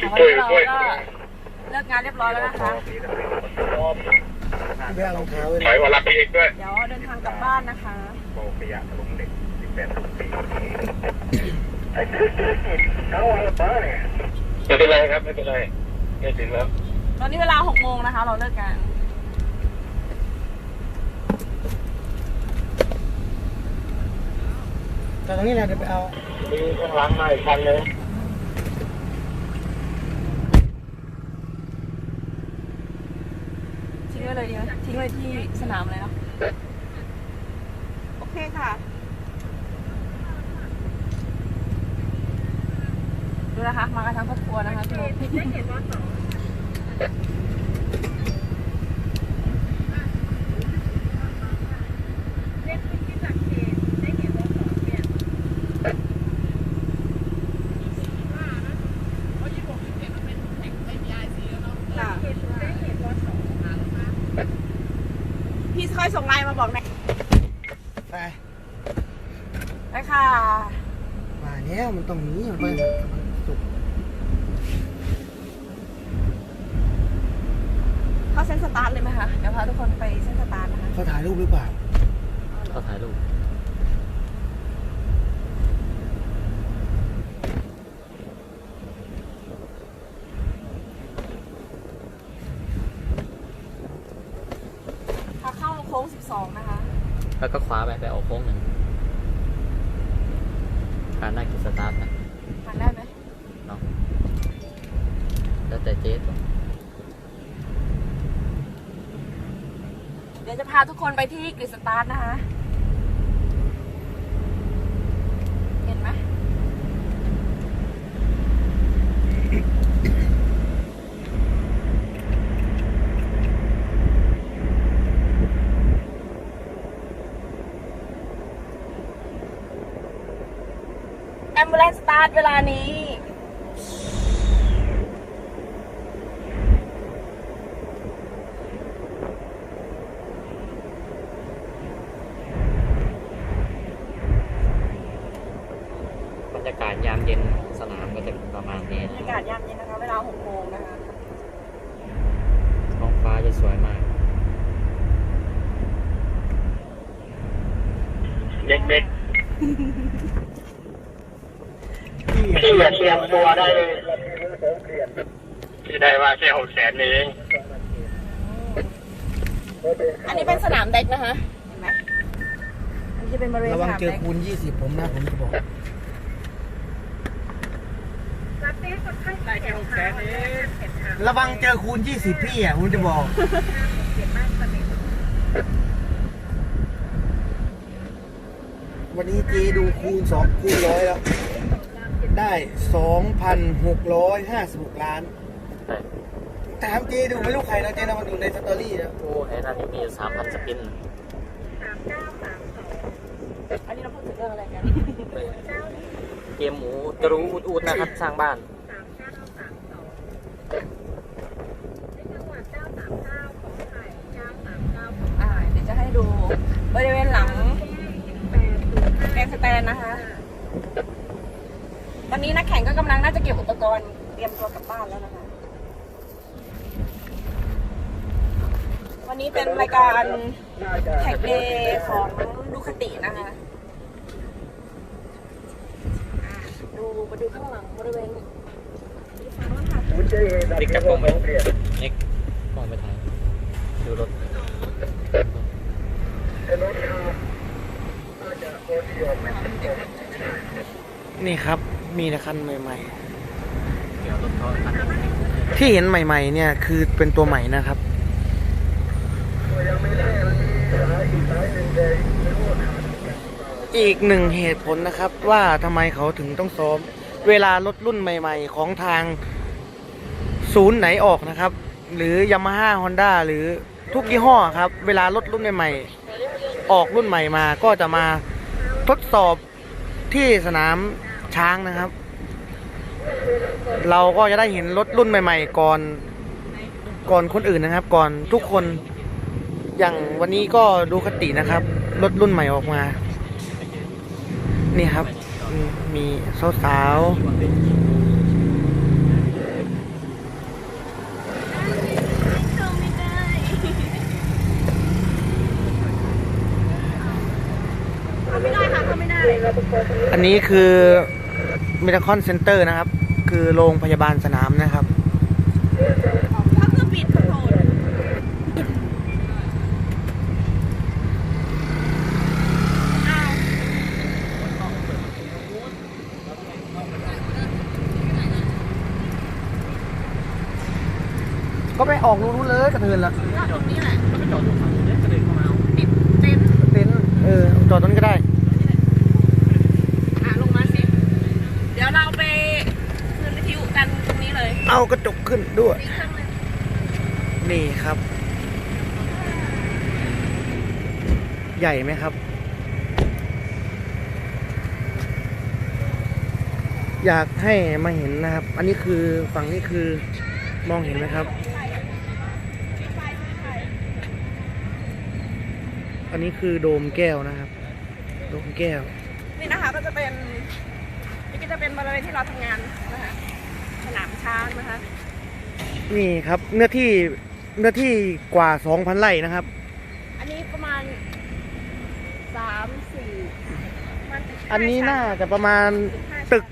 วันนี้เราก็เลิกงานเรียบร้อยแล้วนะคะ ไม่เอารองเท้าเลยถอยวันละปีอีกด้วยเดี๋ยวเดินทางกลับบ้านนะคะ โบขยะลงเด็กสิบแปดปีไม่เป็นไรครับไม่เป็นไรไม่ถึงแล้วตอนนี้เวลาหกโมงนะคะ เราเลิกงาน แต่ตรงนี้แหละเดี๋ยวไปเอา มีข้างหลังมาอีกคันเลย ทิ้งไว้เลยดีไหม ทิ้งไว้ที่สนามเลยเนาะโอเคค่ะ ดูนะคะ มากันทั้งครอบครัวนะคะพี่นุ๊กค่ะพี่ค่อยส่งไลน์มาบอกนะ ไป ไปค่ะ มาแล้วมันตรงนี้มันไปมันสุกเข้าเส้นสตาร์ทเลยไหมคะ เดี๋ยวพาทุกคนไปเส้นสตาร์ทนะคะ เขาถ่ายรูปหรือเปล่าเขาถ่ายรูปพาเข้าโค้ง 12 นะคะ แล้วก็คว้าไปไปออกโค้งหนึ่ง การได้กิจสตาร์ทนะผ่านได้ไหมเนาะแล้วแต่เจ๊ตัวเดี๋ยวจะพาทุกคนไปที่กริดสตาร์ทนะคะ เห็นไหม แอ มบูเลนสตาร์ทเวลานี้ บรรยากาศยามเย็นของสนามก็จะประมาณนี้บรรยากาศยามเย็นนะคะ เวลา6โมงนะคะท้องฟ้าจะสวยมาก เด็ก พี่ ๆที่อย่าเตรียมตัวได้เลยที่ได้ว่าแค่หกแสนเองอันนี้เป็นสนามเด็กนะคะเห็นไหมอันนี้จะเป็นบริเวณระสวังนามเจอเด็กคูณ20ผมนะผมจะบอกได้แค่หกแสนเองระวังเจอคูณ20พี่อะผมจะบอก วันนี้เจดูคูณ2คูณร้อยแล้ว ได้2,656 ล้านแต่ถามเจดูไม่รู้ใครนะเจนะมันดูในสตอรี่นะโอ้ไอ้นั่นนี่มีสามพันสปินอันนี้เราพูดถึงเรื่องอะไรกัน เกมหมูตรูอุดอุดนะครับ สร้างบ้านอ่าเดี๋ยวจะให้ดูบริเวณหลังแกนสแตนนะคะต อนนี้นักแข่งก็กำลังน่าจะเก็บอุปกรณ์เตรียมตัวกลับบ้านแล้วนะคะ วันนี้เป็นรายการแท็กเดย์ของดูคตินะคะอ่าดูมาดูข้างหลังบริเวณที่ฝั่งนู้นค่ะนี่กลับกล้องไปนี่กล้องไปถ่ายดูรถนี่ครับมีแต่คันใหม่เดี๋ ยวรถเขาคันหนึ่งๆที่เห็นใหม่ ๆ เนี่ยคือเป็นตัวใหม่นะครับอีกหนึ่งเหตุผลนะครับว่าทำไมเขาถึงต้องซ้อม เวลารถรุ่นใหม่ ๆ ของทางศูนย์ไหนออกนะครับ หรือยามาฮ่าฮอนด้าหรือทุกยี่ห้อครับ เวลารถรุ่นใหม่ๆออกรุ่นใหม่มา ก็จะมาทดสอบที่สนาม ช้างนะครับ เราก็จะได้เห็นรถรุ่นใหม่ ๆ ก่อน ก่อนคนอื่นนะครับ ก่อนทุกคน อย่างวันนี้ก็ดูคตินะครับ รถรุ่นใหม่ออกมา นี่ครับ มีสาวอันนี้คือ มิราคอนเซ็นเตอร์นะครับ คือโรงพยาบาลสนามนะครับถ้าคือปิดคอนโทรลอ้าวก็ไปออกรูนู้นเลยกระเทินละก็ตรงนี้แหละก็ไปจอดอยู่ฝั่งนู้นเนี่ยก็เดินเข้ามาเอาปิดเต็นท์เต็นท์เออจอดตรงนี้ก็ได้ อะลงมาสิ เดี๋ยวเราไปคืนวิทยุกันตรงนี้ เอากระจกขึ้นด้วย นี่ครับ ใหญ่ไหมครับ อยากให้มาเห็นนะครับ อันนี้คือฝั่งนี้คือมองเห็นไหมครับ อันนี้คือโดมแก้วนะครับ โดมแก้ว นี่นะคะก็จะเป็นนี่ก็จะเป็นบริเวณที่เราทำงานนะคะ สนามช้างนะคะนี่ครับเนื้อที่เนื้อที่กว่า 2,000 ไร่นะครับ อันนี้ประมาณสามสี่ประมาณอันนี้น่าจะประมาณ15ตึก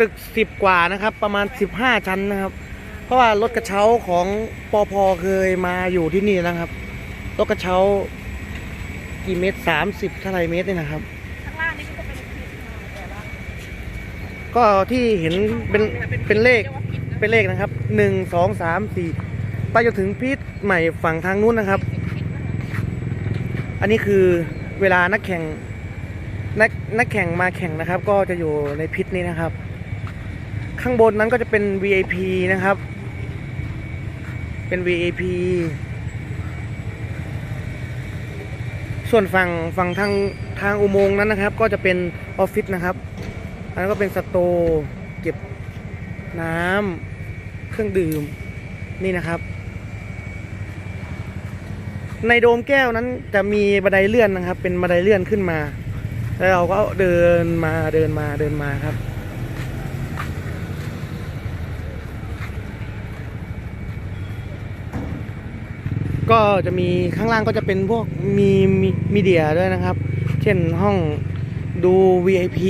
ตึกสิบกว่านะครับ ประมาณ 15 ชั้นนะครับ เพราะว่ารถกระเช้าของปอพอเคยมาอยู่ที่นี่นะครับรถกระเช้ากี่เมตร30เท่าไหรเมตรเนี่ยนะครับ ข้างล่างนี่ก็จะเป็นพิษแต่ว่า ก็ที่เห็นเป็นเป็นเลขเป็นเลขนะครับหนึ่งสองสามสี่ไปจนถึงพิษใหม่ฝั่งทางนู้นนะครับ อันนี้คือเวลานักแข่งนักนักแข่งมาแข่งนะครับ ก็จะอยู่ในพิษนี้นะครับ ข้างบนนั้นก็จะเป็น VIP นะครับ เป็น VIP ส่วนฝั่งฝั่งทางทางอุโมงค์นั้นนะครับ ก็จะเป็นออฟฟิศนะครับ อันนั้นก็เป็นสโตร์เก็บน้ำเครื่องดื่มนี่นะครับ ในโดมแก้วนั้นจะมีบันไดเลื่อนนะครับ เป็นบันไดเลื่อนขึ้นมา แล้วเราก็เดินมาเดินมาเดินมาครับก็จะมีข้างล่างก็จะเป็นพวกมีมีมีเดียด้วยนะครับ เช่นห้องดู VIP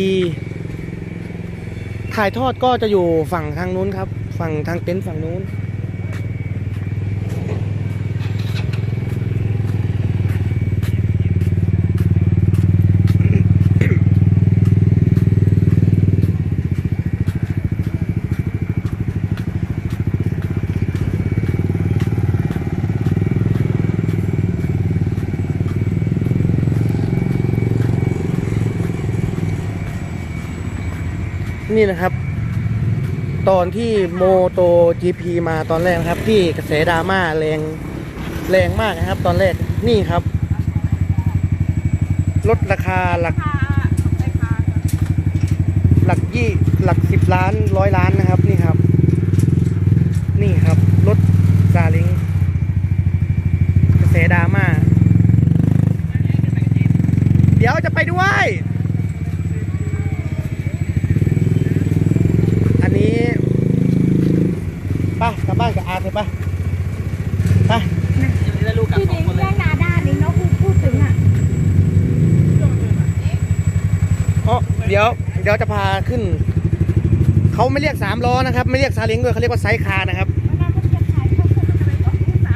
ถ่ายทอดก็จะอยู่ฝั่งทางนู้นครับ ฝั่งทางเต็นท์ฝั่งนู้น นี่นะครับ ตอนที่โมโต GP มาตอนแรกนะครับ ที่กระแสดราม่าแรงแรงมากนะครับ ตอนแรกนี่ครับ ลดราคาหลัก หลักยี่หลักสิบล้านร้อยล้านนะครับ นี่ครับ นี่ครับรถซาเลิงกระแสดราม่าเดี๋ยวจะไปด้วย อันนี้ไปกลับบ้านกับอาเถอะไปไป ได้ลูกกลับ ที่ สอง ดิน คนเล แย่ ย งนาด้านนี่เนาะพูดพูดถึงอะ อ๋อ เดี๋ยวเดี๋ยวจะพาขึ้น เขาไม่เรียกสามล้อนะครับ ไม่เรียกซาเล้งด้วยเขาเรียกว่าไซส์คาร์นะครับ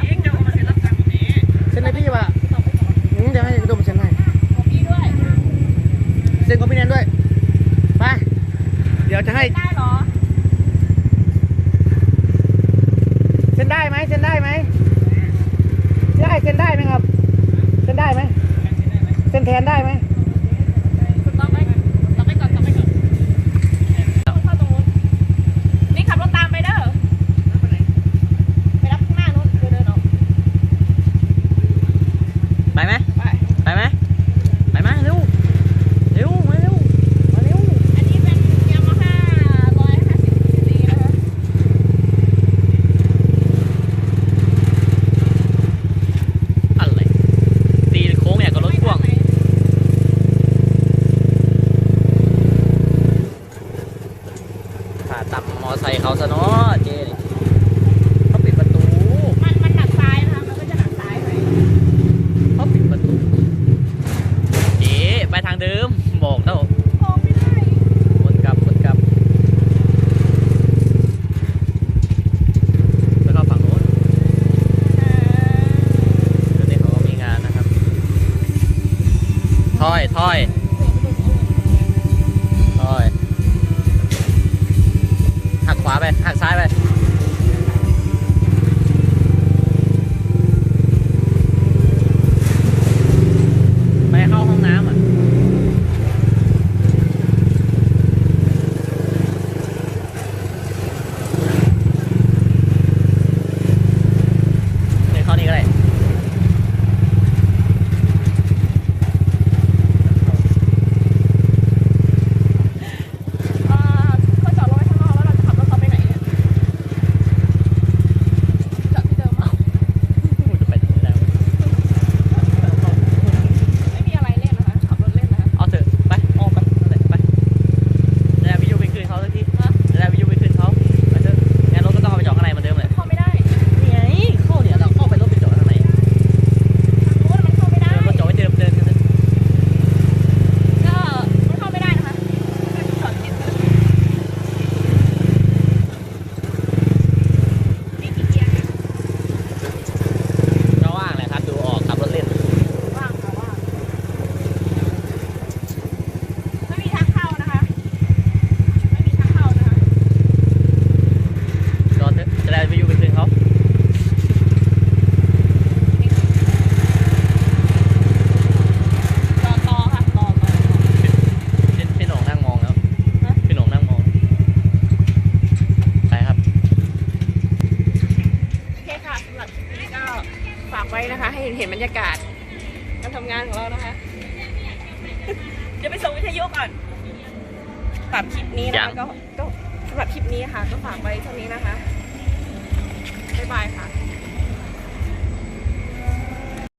เองจะเอามาเซ็นรับตังค์วันนี้เซ็นให้พี่ป่ะเดี๋ยวให้โดมเซ็นให้ของพี่ด้วยเซ็นของพี่แนนด้วยไปเดี๋ยวจะให้ได้หรอเซ็นได้ไหมเซ็นได้ไหมได้เซ็นได้ไหมครับเซ็นได้ไหมเซ็นแทนได้ไหม ว้นะคะ ให้เห็นบรรยากาศการทำงานของเรานะคะจะไปส่งวิทยุก่อนสำหรับคลิปนี้นะคะก็ก็สำหรับคลิปนี้ค่ะ ก็ฝากไว้เท่านี้นะคะบ๊ายบายค่ะ